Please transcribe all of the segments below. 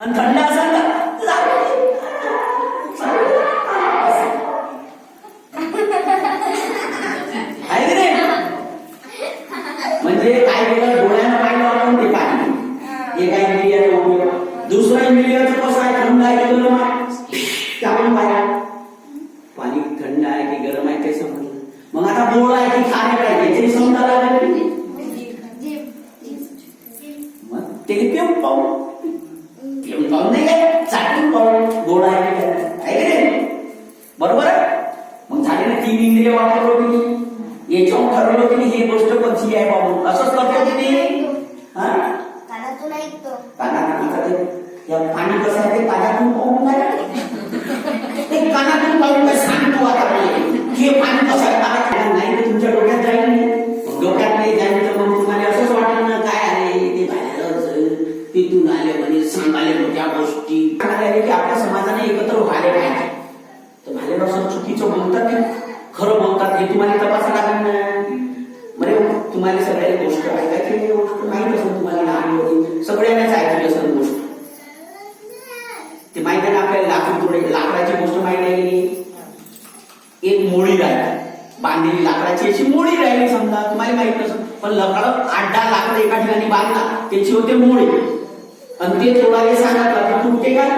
आणि थंड असेल. आहे की नाही? म्हणजे काय केलं? डोळ्यानं पाहिलं आपण ते पाणी. एका इंद्रियाचा उपयोग दुसरा इंद्रियाचं कसं आहे? थंड आहे की गरम आहे? ते आपण पाहिलं. पाणी थंड आहे की गरम आहे ते समजलं. मग आता आहे की ते समजायला लागेल. मग ते पाहू पिऊन पाहून नाही काय चाटून पाहून गोळा आहे काय आहे नाही बरोबर आहे मग झाले ना तीन इंद्रिय वापरलो की नाही याच्यावर ठरवलं की नाही ही गोष्ट कोणती आहे बाबू असंच करतो की नाही कानातून पाणी कसं आहे ते कानातून पाहून काय ते कानातून पाहून काय सांगतो आता तुम्हाला म्हणजे तुम्हाला सगळ्या गोष्ट ऐकायची गोष्ट माहीत असेल तुम्हाला लहान होती सगळ्यांनाच ऐकली असेल गोष्ट. ते माहिती ना आपल्याला लाकूड तोडे लाकडाची गोष्ट माहीत आहे एक मोळी राहिली. बांधलेली लाकडाची अशी मोळी राहिली समजा तुम्हाला माहीत नसेल पण लकड आठ दहा लाकड एका ठिकाणी बांधला त्याची होते मोळी. आणि ते थोडा सांगितलं सांगा तुटते काय?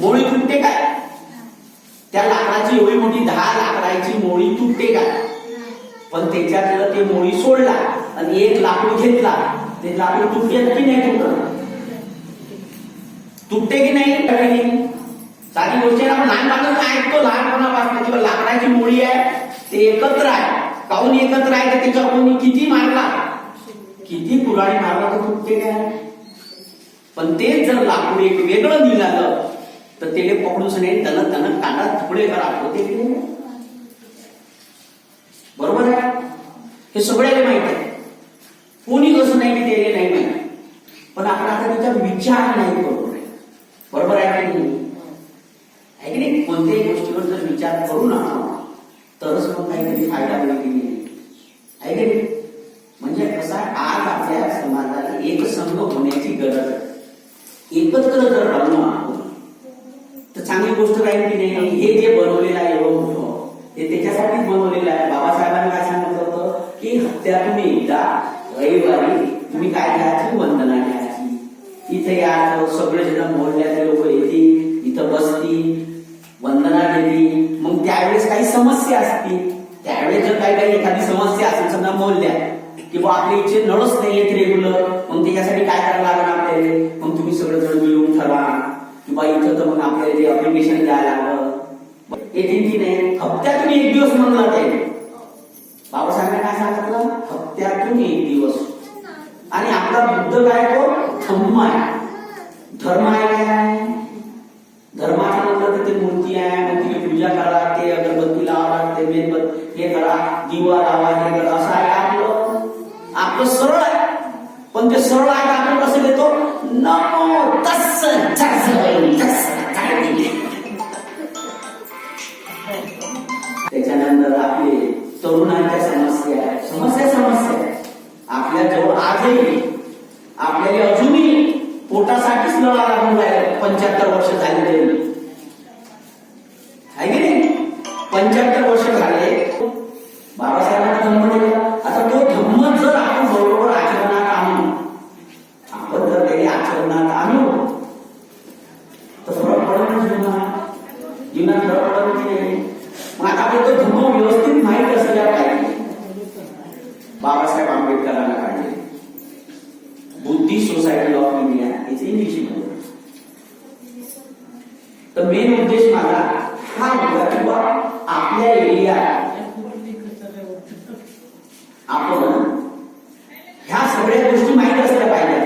मोळी तुटते काय? त्या लाकडाची एवढी मोठी दहा लाकडाची मोळी तुटते काय पण त्याच्यातलं ते मोळी सोडला आणि एक लाकूड घेतला. ते लाकूड तुटते की नाही तुटत तुटते की नाही काही साधी गोष्ट आहे आपण लहानपणापासून ऐकतो लहानपणापासून किंवा लाकडाची मोळी आहे ते एकत्र आहे. काहून एकत्र आहे? तर त्याच्यावर कोणी किती मारला किती कुराणी मारला तर तुटते काय? पण तेच जर लाकूड एक वेगळं निघालं तर त्याने पकडूच नाही त्याला त्यानं कांदा तुकडे करा होते बरोबर आहे? हे सगळ्याला माहीत आहे. कोणी कसं नाही की त्याने नाही माहीत. पण आपण आता त्याचा विचार नाही बरोबर बरोबर आहे की नाही? आहे की नाही? कोणत्याही गोष्टीवर जर विचार करू ना तरच मग काहीतरी फायदा होईल की नाही? आहे की म्हणजे कसं आहे आज आपल्या समाजाला एक संघ होण्याची गरज आहे. एकत्र जर एक गोष्ट राहील की नाही हे जे बनवलेलं आहे एवढं मोठं. हे त्याच्यासाठीच बनवलेलं आहे. बाबासाहेबांनी काय सांगितलं होतं? की तुम्ही एकदा रविवारी तुम्ही काय घ्यायची? वंदना घ्यायची. इथे या सगळे जण मोहल्ल्यातले लोक येतील इथं बसतील वंदना घेतील मग त्यावेळेस काही समस्या असतील. त्यावेळेस जर काही काही एखादी समस्या असेल समजा मोहल्ल्यात किंवा आपल्या इथे नळच नाही येत रेग्युलर मग त्याच्यासाठी काय करायला लागणार आपल्याला? मग तुम्ही सगळेजण मिळून ठरवा. किंवा इथं तर मग आपल्याला जे अप्लिकेशन द्यायला लागलं. येतील की नाही हप्त्यातून एक दिवस म्हणला ते बाबासाहेबांनी काय सांगितलं? हप्त्यातून एक दिवस. आणि आपला बुद्ध काय तो? धम्म आहे. धर्म आहे काय? धर्माचं म्हटलं तर ते मूर्ती आहे मग तिथे पूजा करा ते अगरबत्ती लावा ते मेणबत्ती हे करा दिवा लावा हे करा. असं आहे आपलं. आपलं सरळ आहे. पण ते सरळ आहे आपण कसं घेतो? नमो तस्स तस्स त्याच्यानंतर आपले तरुणांच्या समस्या आहे समस्या समस्या आहे आपल्या जवळ आजही आपल्याला अजूनही पोटासाठीच लढा लागून राहिला पंच्याहत्तर वर्ष झाले बुद्धी सोसायटी ऑफ इंडिया याचे इंग्लिश तर मेन उद्देश माझा हा होता किंवा आपल्या एरिया आपण ह्या सगळ्या गोष्टी माहीत असल्या पाहिजे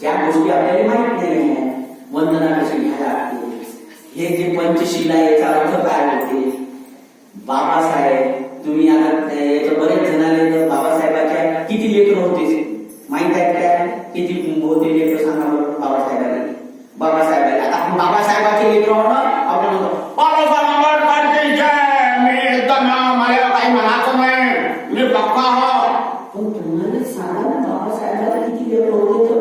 ज्या गोष्टी आपल्याला माहीत नाही आहे. वंदना कशी घ्यायला लागते हे जे पंचशीला आहे, याचा अर्थ काय होते बाबासाहेब तुम्ही आता याच्या बरेच जणांना बाबासाहेबाच्या किती लेकर होते माहीत आहेत काय किती होते लेकर सांगा बरं बाबासाहेबांनी. बाबासाहेबांनी आता आपण बाबासाहेबाचे लेकर म्हणून आपण म्हणतो बाबासाहेब मी सांगा ना किती लेकर होते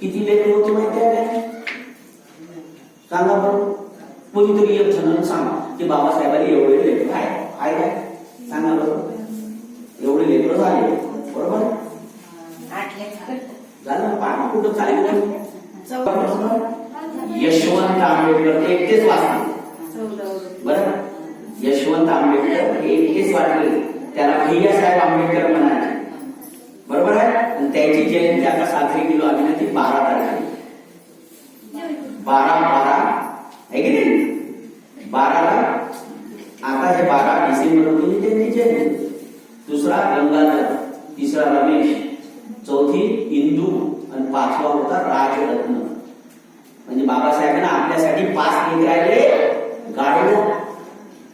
किती माहिती आहे सांगा बरं. कोणीतरी एक जण सांगा की बाबासाहेबांनी एवढे लेकर आहे काय काय सांगा बरं. एवढे लेकर झाले. झालं ना कुठं चालेल यशवंत आंबेडकर एकटेच वाचले. बरं यशवंत आंबेडकर एकटेच वाटले त्याला भैयासाहेब आंबेडकर म्हणाले. बरोबर आहे? आणि त्याची जयंती आता साजरी केलो आम्ही ना ती बारा तारखेला. बारा बारा. आहे की नाही? बाराला. आता हे बारा डिसेंबर होती त्यांची जयंती. दुसरा गंगाधर नाव होता राजरत्न. म्हणजे बाबासाहेबांना आपल्यासाठी पाच लेख राहिले गाडलं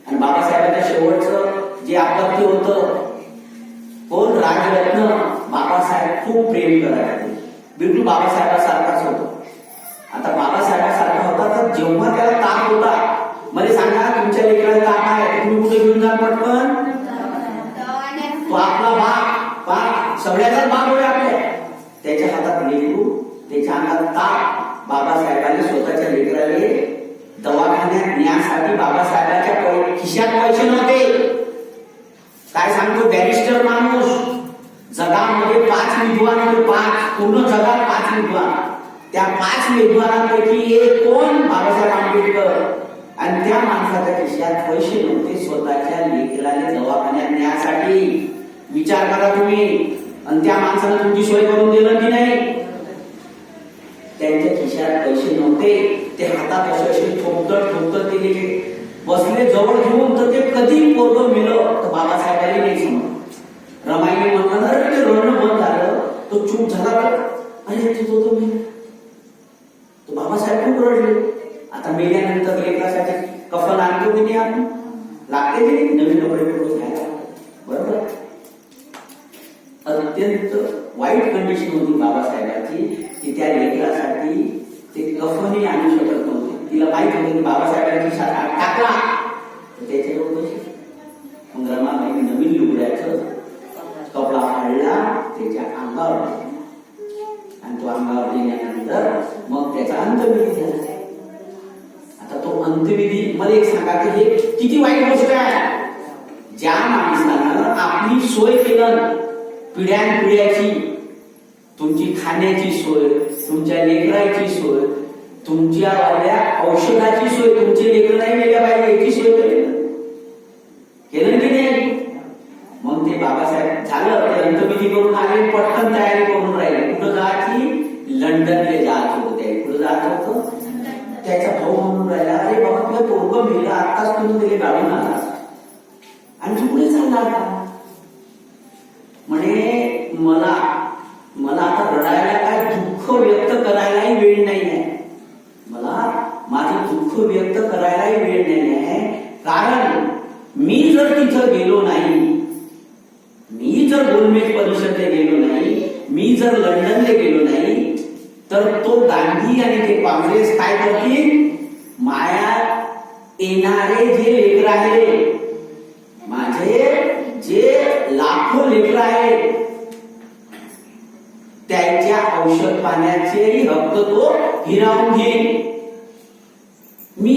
आणि बाबासाहेबांच्या शेवटचं जे आपत्ती होतं कोण? राजरत्न. बाबासाहेब खूप प्रेम करायचे बिलकुल बाबासाहेबासारखाच होतो. आता बाबासाहेबासारखा होता तर जेव्हा त्याला ताप होता मला सांगा तुमच्या लेकराला ताप आहे तुम्ही कुठे घेऊन जा पटकन? तो आपला बाप बाप सगळ्याचाच बाप होय आपल्या. त्याच्या हातात लेकरू त्याच्या अंगात ताप बाबासाहेबांनी स्वतःच्या लेकराले दवाखान्यात न्यासाठी बाबासाहेबांच्या खिशात पैसे नव्हते. काय सांगतो बॅरिस्टर माणूस. जगामध्ये पाच विद्वान होते पाच पूर्ण जगात पाच विद्वान. त्या पाच विद्वानांपैकी एक कोण? बाबासाहेब आंबेडकर. आणि त्या माणसाच्या खिशात पैसे नव्हते स्वतःच्या लेकराने दवाखान्यात न्यासाठी. विचार करा तुम्ही. आणि त्या माणसानं तुमची सोय करून दिलं की नाही त्यांच्या खिशात पैसे नव्हते ते हातात असे असे ठोकत ठोकत ते बसले जवळ घेऊन तर ते कधी पोरग मिळलं तर बाबासाहेबांनी नाही समज रमाईने म्हणलं अरे ते रडणं बंद झालं. तो चूप झाला अरे ते तो तो तो बाबासाहेब खूप रडले. आता मेल्यानंतर लेकरासाठी कफन आणतो की नाही आपण? लागते की नाही? नवीन कपडे बिपडे घ्यायला. बरोबर? अत्यंत वाईट कंडिशन होती बाबासाहेबांची की त्या लेकरासाठी ते गफनी आणू शकत नव्हते तिला माहीत होतं की बाबासाहेबांची शाळा टाकला त्याच्या मग रमाबाई नवीन लुगड्याचं कपडा फाडला त्याच्या अंगावर आणि तो अंगावर लिहिल्यानंतर मग त्याचा अंतविधी झाला. आता तो अंतविधी मला एक सांगा की हे किती वाईट गोष्ट आहे. ज्या माणसानं आपली सोय केलं पिढ्यान पिढ्याची तुमची खाण्याची सोय तुमच्या लेकराची सोय तुमच्या वाल्या औषधाची सोय तुमचे लेकर नाही वेगळ्या पाहिजे याची सोय केलं की नाही? मग ते बाबासाहेब झालं ते अंतविधी करून आले पटकन तयारी करून राहिले. कुठं जायची? लंडनला जात होते. कुठं जात होतं? त्याचा भाऊ म्हणून राहिला अरे बाबा तुला पोरग मेला आताच तुम्ही त्याला गाडून आला आणि तू पुढे चालला म्हणे मला कारण मी जर तिथं गेलो नाही मी जर गोलमेज परिषदेला गेलो नाही मी जर लंडनला गेलो नाही तर तो गांधी आणि ते काँग्रेस काय करतील? माया येणारे जे लेकर आहे माझे जे लाखो लेकर आहेत त्यांच्या औषध पाण्याचेही हक्क तो हिरावून घेईल मी